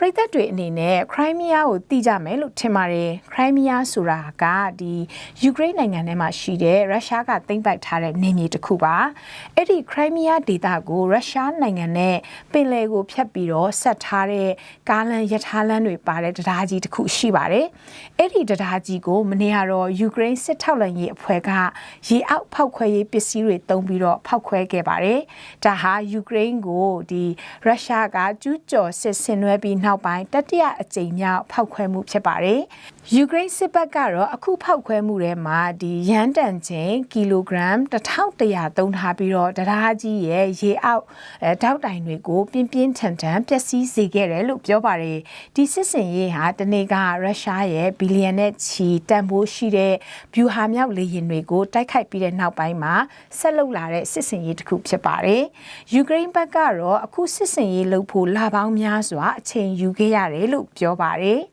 ပရိသတ်တွေအနေနဲ့ခရိုင်းမီးယားကိုသိကြမယ်လို့ထင်ပါတယ်ခရိုင်းမီးယားဆိုတာကဒီယူကရိန်းနိုင်ငံထဲမှာရှိတဲ့ရုရှားကသိမ်းပိုက်ထားတဲ့နေမြေတစ်ခုပါအဲ့ဒီခရိုင်းမီးယားဒေသကိုရုရှားနိုင်ငံနဲ့ပင်လယ်ကိုဖြတ်ပြီးတော့ဆက်ထားတဲ့ကားလမ်းရထားလမ်းတွေပါတဲ့တရားကြီးတစ်ခုရှိပါတယ်အဲ့ဒီတရားကြီးကိုမနေ့ကတော့ယူကရိန်းစစ်ထောက်လှမ်းရေးအဖွဲ့ကရေအောက်ဖောက်ခွဲရေးပစ္စည်းတွေတုံးပြီးတော့ဖောက်ခွဲခဲ့ပါတယ်ဒါဟာယူကရိန်းကိုဒီရုရှားကကျူးကျော်စစ်ဆင်နွှဲပြီးနောက်ပိုင်းတတိယအကြိမ်မြောက်ဖောက်ခွဲမှုဖြစ်ပါတယ်။ယူကရိန်းစစ်ဘက်ကတော့အခုဖောက်ခွဲမှုထဲမှာဒီရန်တန်ချိန်ကီလိုဂရမ်1100သုံးထားပြီးတော့တရားကြီးရဲ့ရေအောက်အဲတောက်တိုင်တွေကိုပြင်းပြင်းထန်ထန်ပျက်စီးစေခဲ့တယ်လို့ပြောပါတယ်။ဒီစစ်စင်ရေးဟာတနေ့ကရုရှားရဲ့ဘီလီယံနဲ့ချီတန်ဖိုးရှိတဲ့ဗျူဟာမြောက်လေယာဉ်တွေကိုတိုက်ခိုက်ပြီးတဲ့နောက်ပိုင်းမှာဆက်လုပ်လာတဲ့စစ်စင်ရေးတစ်ခုဖြစ်ပါတယ်။ယူကရိန်းဘက်ကတော့အခုစစ်စင်ရေးလုပ်ဖို့လာပေါင်းများစွာအချိန်ယူခဲ့ရတယ်လို့ပြောပါတယ်။